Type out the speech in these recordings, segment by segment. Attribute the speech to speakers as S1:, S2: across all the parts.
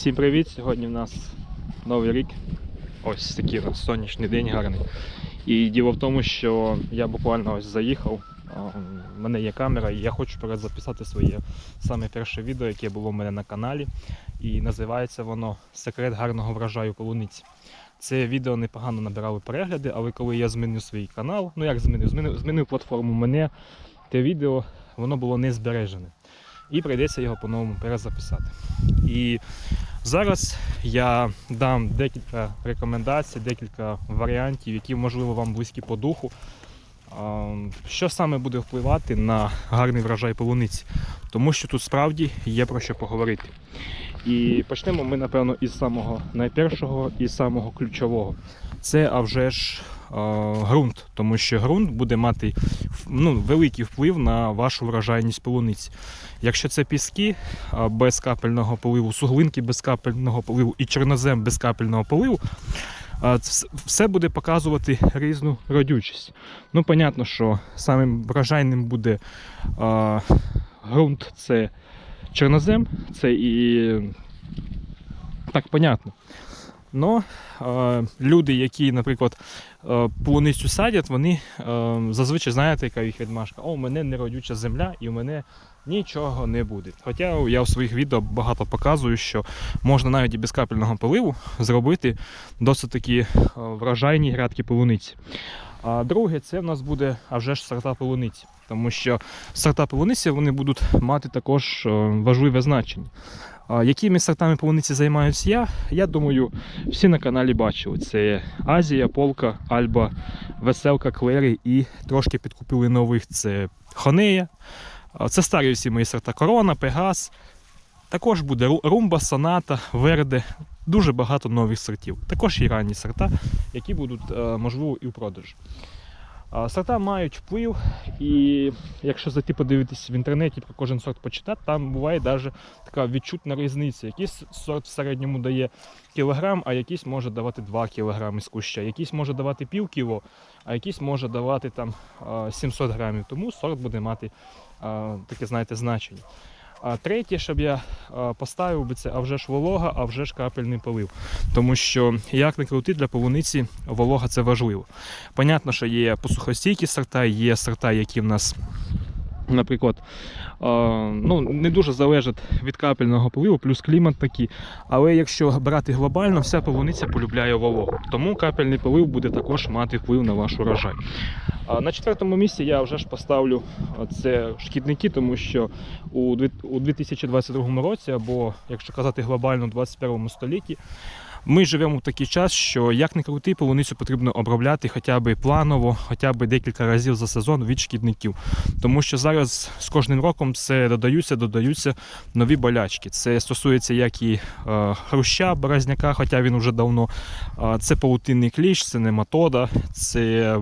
S1: Всім привіт! Сьогодні в нас новий рік. Ось такий нас сонячний день гарний. І діло в тому, що я буквально ось заїхав. У мене є камера, і я хочу перезаписати своє саме перше відео, яке було в мене на каналі. І називається воно Секрет гарного врожаю полуниці. Це відео непогано набирало перегляди, але коли я змінив свій канал, ну як змінив, змінив, змінив платформу мене, те відео воно було не збережене. І прийдеться його по-новому перезаписати. І зараз я дам декілька рекомендацій, декілька варіантів, які можливо вам близькі по духу. Що саме буде впливати на гарний врожай полуниці? Тому що тут справді є про що поговорити. І почнемо ми, напевно, із самого найпершого і самого ключового. Це а вже ж ґрунт, тому що ґрунт буде мати ну, великий вплив на вашу врожайність полуниці. Якщо це піски без капельного поливу, суглинки без капельного поливу і чорнозем без капельного поливу, все буде показувати різну родючість. Ну, понятно, що самим врожайним буде ґрунт це чорнозем, це і так понятно. Но е, люди, які, наприклад, е, полуницю садять, вони е, зазвичай знаєте, яка їх відмашка. О, у мене неродюча земля і у мене нічого не буде. Хоча я в своїх відео багато показую, що можна навіть і без капельного поливу зробити досить такі е, врожайні грядки полуниці. А друге, це в нас буде а вже ж сорта полуниці, тому що сорта полуниці вони будуть мати також е, важливе значення. Якими сортами полуниці займаюся я? Я думаю, всі на каналі бачили. Це Азія, Полка, Альба, Веселка, Клері і трошки підкупили нових. Це Хонея. Це старі всі мої сорта Корона, Пегас. Також буде Румба, Соната, Верде. Дуже багато нових сортів. Також і ранні сорта, які будуть, е, можливо, і в продажу. Сорта мають вплив, і якщо зайти подивитись в інтернеті про кожен сорт почитати, там буває навіть така відчутна різниця. Якийсь сорт в середньому дає кілограм, а якийсь може давати 2 кілограми з куща, якийсь може давати пів кіло, а якийсь може давати там 700 грамів. Тому сорт буде мати таке, знаєте, значення. А третє, щоб я поставив би це а вже ж волога, а вже ж капельний полив. Тому що як не крути для полуниці, волога це важливо. Понятно, що є посухостійкі сорта, є сорта, які в нас, наприклад, ну, не дуже залежать від капельного поливу, плюс клімат такий. Але якщо брати глобально, вся полуниця полюбляє вологу. Тому капельний полив буде також мати вплив на ваш урожай. На четвертому місці я вже ж поставлю це шкідники, тому що у 2022 році, або якщо казати глобально, у 21 столітті, ми живемо в такий час, що як не крути, полуницю потрібно обробляти хоча б планово, хоча б декілька разів за сезон від шкідників. Тому що зараз з кожним роком це додаються, додаються нові болячки. Це стосується як і е, хруща, березняка, хоча він вже давно. Е, це паутинний кліщ, це нематода, це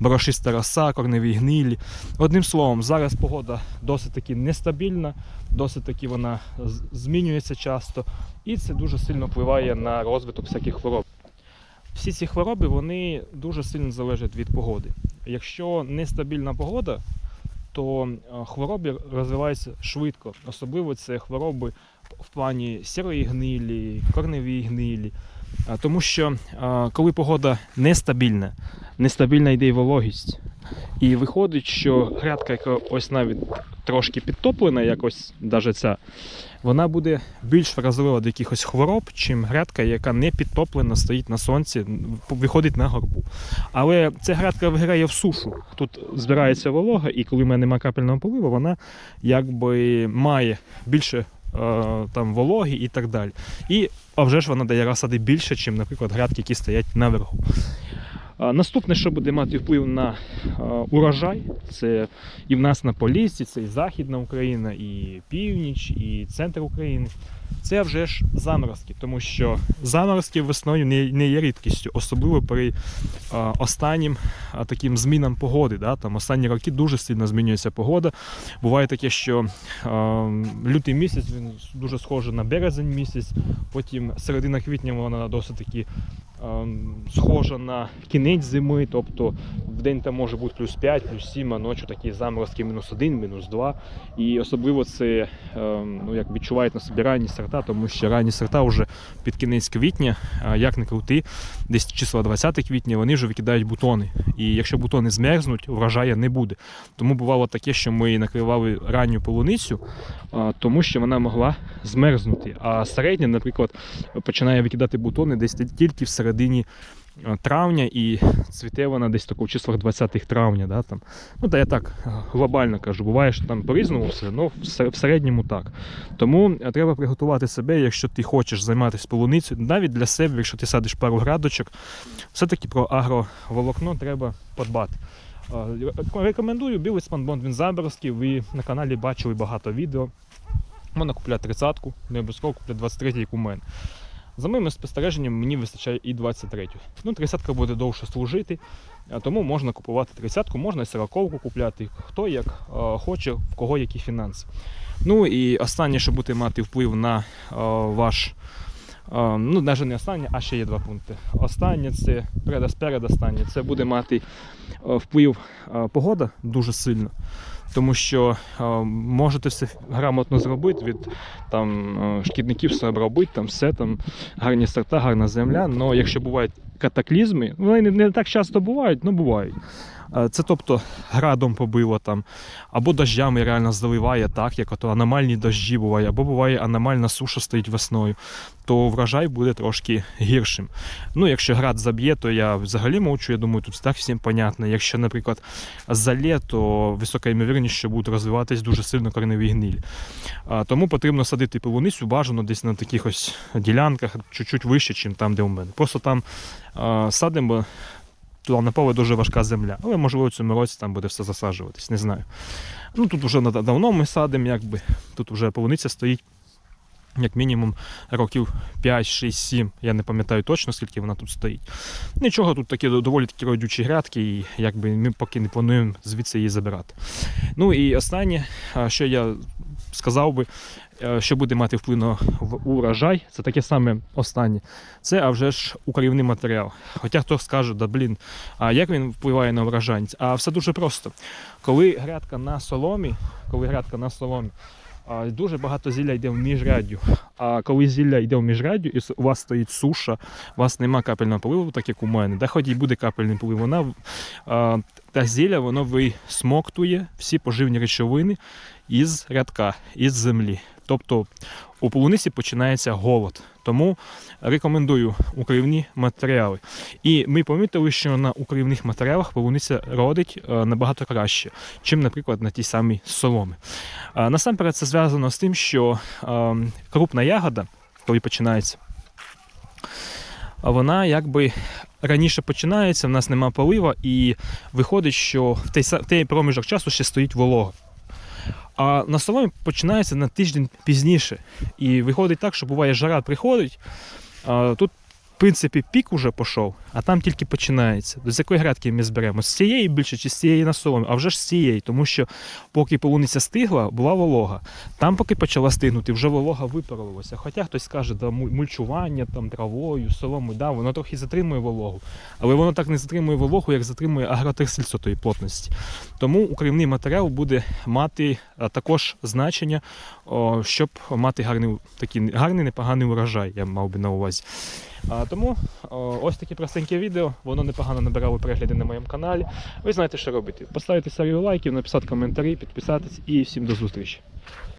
S1: борошиста роса, корневі гнилі. Одним словом, зараз погода досить таки нестабільна, досить таки вона змінюється часто, і це дуже сильно впливає на розвиток всяких хвороб. Всі ці хвороби вони дуже сильно залежать від погоди. Якщо нестабільна погода, то е, хвороби розвиваються швидко. Особливо це хвороби в плані сірої гнилі, корневій гнилі. Тому що коли погода нестабільна, нестабільна йде й вологість. І виходить, що грядка, яка ось навіть трошки підтоплена, якось даже ця, вона буде більш вразлива до якихось хвороб, чим грядка, яка не підтоплена, стоїть на сонці, виходить на горбу. Але ця грядка виграє в сушу. Тут збирається волога, і коли в мене немає капельного поливу, вона якби має більше е, там вологи і так далі. І а вже ж вона дає розсади більше, ніж, наприклад, грядки, які стоять наверху. Наступне, що буде мати вплив на урожай, це і в нас на Поліссі, це і Західна Україна, і північ, і центр України. Це вже ж заморозки, тому що заморозки весною не, є рідкістю, особливо при останнім таким змінам погоди. Да? Там останні роки дуже сильно змінюється погода. Буває таке, що лютий місяць він дуже схожий на березень місяць, потім середина квітня вона досить таки схожа на кінець зими, тобто в день там може бути плюс 5, плюс 7, а ночі такі заморозки мінус 1, мінус 2. І особливо це ем, ну, як відчувають на собі ранні сорта, тому що ранні сорта вже під кінець квітня, як не крути, десь числа 20 квітня, вони вже викидають бутони. І якщо бутони змерзнуть, врожаю не буде. Тому бувало таке, що ми накривали ранню полуницю, тому що вона могла змерзнути. А середня, наприклад, починає викидати бутони десь тільки в середині травня, і цвіте вона десь тако в числах 20 травня. Да, там. Ну, та я так глобально кажу, буває, що там по-різному все, але в середньому так. Тому е, треба приготувати себе, якщо ти хочеш займатися полуницею, навіть для себе, якщо ти садиш пару градочок, все-таки про агроволокно треба подбати. Е, Рекомендую білий спанбонд, він заморозкий. Ви на каналі бачили багато відео. Можна купляти 30-ку, не обов'язково купляти 23 як у мене. За моїми спостереженнями, мені вистачає і 23. Ну, 30 буде довше служити, тому можна купувати 30-ку, можна і 40-ку купляти, хто як е, хоче, в кого які фінанси. Ну і останнє, що буде мати вплив на е, ваш. е, Ну, навіть не останнє, а ще є два пункти. Останнє це перед, передостаннє, це буде мати вплив погода дуже сильно. Тому що е, можете все грамотно зробити, від там, е, шкідників все обробити, там все там гарні сорта, гарна земля. Але якщо бувають катаклізми, вони не, не так часто бувають, але бувають. Е, Це тобто градом побило там, або дощами реально заливає так, як ото аномальні дощі буває, або буває аномальна суша стоїть весною, то врожай буде трошки гіршим. Ну, якщо град заб'є, то я взагалі мовчу, я думаю, тут так всім понятно. Якщо, наприклад, залє, то висока ймовірність, що будуть розвиватись дуже сильно кореневі гнилі. А, Тому потрібно садити полуницю бажано десь на таких ось ділянках, чуть-чуть вище, ніж там, де у мене. Просто там садимо. Туди на поле дуже важка земля, але можливо в цьому році там буде все засаджуватись, не знаю. Ну тут вже давно ми садимо, якби. Тут вже полуниця стоїть як мінімум років 5, 6, 7. Я не пам'ятаю точно, скільки вона тут стоїть. Нічого, тут такі доволі такі родючі грядки, і якби ми поки не плануємо звідси її забирати. Ну і останнє, що я сказав би, е, що буде мати вплив на урожай, це таке саме останнє. Це а вже ж укорівний матеріал. Хоча хто скаже, да блін, а як він впливає на врожай? А все дуже просто. Коли грядка на соломі, коли грядка на соломі, дуже багато зілля йде в міжряддю. А коли зілля йде в міжряддю, і у вас стоїть суша, у вас нема капельного поливу, так як у мене, де хоч і буде капельний полив, вона та зілля воно висмоктує всі поживні речовини із рядка, із землі. Тобто у полуниці починається голод. Тому рекомендую укривні матеріали. І ми помітили, що на укривних матеріалах полуниця родить е, набагато краще, чим, наприклад, на тій самій соломи. Насамперед це зв'язано з тим, що е, крупна ягода, коли починається, вона якби раніше починається, в нас нема полива, і виходить, що в той, в той проміжок часу ще стоїть волога. А на соломі починається на тиждень пізніше. І виходить так, що буває жара приходить, тут, принципі, пік уже пішов, а там тільки починається. До з якої грядки ми зберемо? З цієї більше чи з цієї на соломі? А вже ж з цієї, тому що поки полуниця стигла, була волога. Там, поки почала стигнути, вже волога випарувалася. Хоча хтось скаже, да, мульчування там, травою, соломою, да, воно трохи затримує вологу. Але воно так не затримує вологу, як затримує агротерсильство тої плотності. Тому укривний матеріал буде мати також значення, щоб мати гарний, такий гарний непоганий урожай, я мав би на увазі. А, тому о, ось таке простеньке відео, воно непогано набирало перегляди на моєму каналі. Ви знаєте, що робити. Поставити серію лайків, написати коментарі, підписатись і всім до зустрічі.